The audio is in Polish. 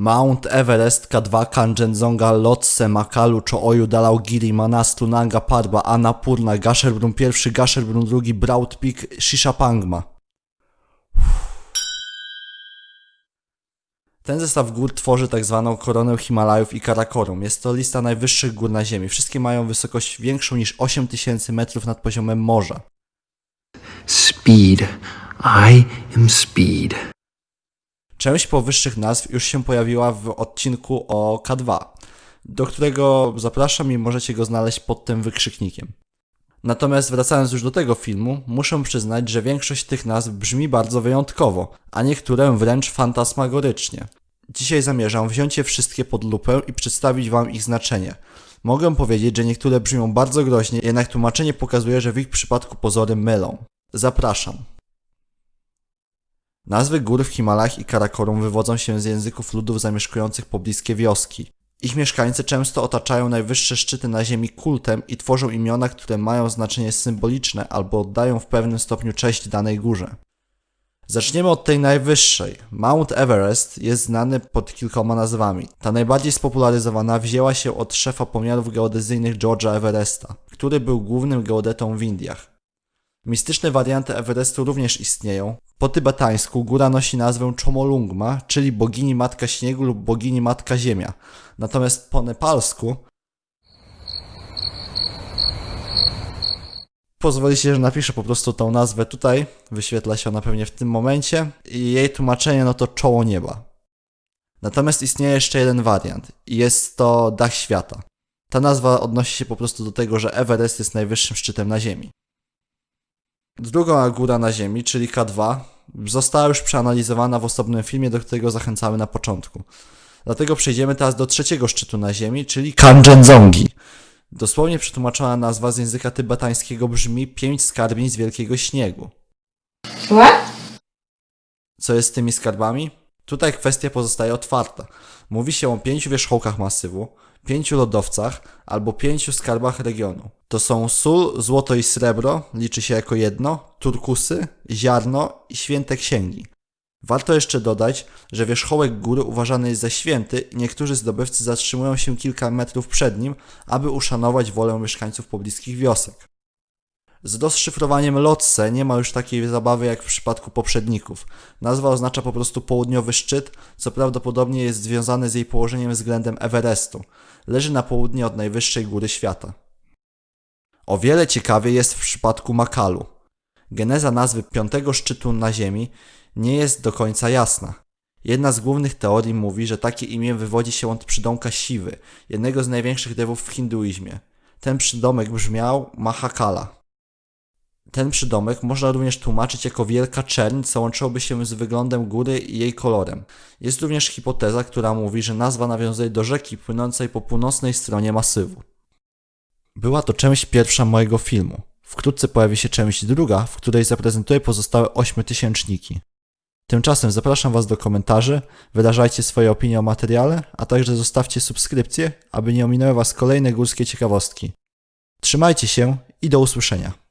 Mount Everest, K2, Kanchenjunga, Lotse, Makalu, Chooyu, Dalaugiri, Manastu, Nanga Parbat, Annapurna, Gasherbrum I, Gasherbrum II, Broad Peak, Shishapangma. Ten zestaw gór tworzy tak zwaną koronę Himalajów i Karakorum. Jest to lista najwyższych gór na Ziemi. Wszystkie mają wysokość większą niż 8000 metrów nad poziomem morza. Speed. I am speed. Część powyższych nazw już się pojawiła w odcinku o K2, do którego zapraszam i możecie go znaleźć pod tym wykrzyknikiem. Natomiast wracając już do tego filmu, muszę przyznać, że większość tych nazw brzmi bardzo wyjątkowo, a niektóre wręcz fantasmagorycznie. Dzisiaj zamierzam wziąć je wszystkie pod lupę i przedstawić Wam ich znaczenie. Mogę powiedzieć, że niektóre brzmią bardzo groźnie, jednak tłumaczenie pokazuje, że w ich przypadku pozory mylą. Zapraszam. Nazwy gór w Himalajach i Karakorum wywodzą się z języków ludów zamieszkujących pobliskie wioski. Ich mieszkańcy często otaczają najwyższe szczyty na ziemi kultem i tworzą imiona, które mają znaczenie symboliczne albo oddają w pewnym stopniu cześć danej górze. Zaczniemy od tej najwyższej. Mount Everest jest znany pod kilkoma nazwami. Ta najbardziej spopularyzowana wzięła się od szefa pomiarów geodezyjnych George'a Everesta, który był głównym geodetą w Indiach. Mistyczne warianty Everestu również istnieją. Po tybetańsku góra nosi nazwę Chomolungma, czyli bogini matka śniegu lub bogini matka ziemia. Natomiast po nepalsku pozwolicie, że napiszę po prostu tą nazwę tutaj. Wyświetla się ona pewnie w tym momencie. I jej tłumaczenie no to czoło nieba. Natomiast istnieje jeszcze jeden wariant i jest to dach świata. Ta nazwa odnosi się po prostu do tego, że Everest jest najwyższym szczytem na Ziemi. Druga góra na Ziemi, czyli K2, została już przeanalizowana w osobnym filmie, do którego zachęcamy na początku. Dlatego przejdziemy teraz do trzeciego szczytu na Ziemi, czyli Kanchenjungi. Dosłownie przetłumaczona nazwa z języka tybetańskiego brzmi pięć skarbnic wielkiego śniegu. What? Co jest z tymi skarbami? Tutaj kwestia pozostaje otwarta. Mówi się o pięciu wierzchołkach masywu, pięciu lodowcach albo pięciu skarbach regionu. To są sól, złoto i srebro, liczy się jako jedno, turkusy, ziarno i święte księgi. Warto jeszcze dodać, że wierzchołek góry uważany jest za święty i niektórzy zdobywcy zatrzymują się kilka metrów przed nim, aby uszanować wolę mieszkańców pobliskich wiosek. Z rozszyfrowaniem Lotse nie ma już takiej zabawy jak w przypadku poprzedników. Nazwa oznacza po prostu południowy szczyt, co prawdopodobnie jest związane z jej położeniem względem Everestu. Leży na południe od najwyższej góry świata. O wiele ciekawiej jest w przypadku Makalu. Geneza nazwy piątego szczytu na Ziemi nie jest do końca jasna. Jedna z głównych teorii mówi, że takie imię wywodzi się od przydomka Siwy, jednego z największych dewów w hinduizmie. Ten przydomek brzmiał Mahakala. Ten przydomek można również tłumaczyć jako wielka czerń, co łączyłoby się z wyglądem góry i jej kolorem. Jest również hipoteza, która mówi, że nazwa nawiązuje do rzeki płynącej po północnej stronie masywu. Była to część pierwsza mojego filmu. Wkrótce pojawi się część druga, w której zaprezentuję pozostałe ośmiotysięczniki. Tymczasem zapraszam Was do komentarzy, wyrażajcie swoje opinie o materiale, a także zostawcie subskrypcję, aby nie ominęły Was kolejne górskie ciekawostki. Trzymajcie się i do usłyszenia.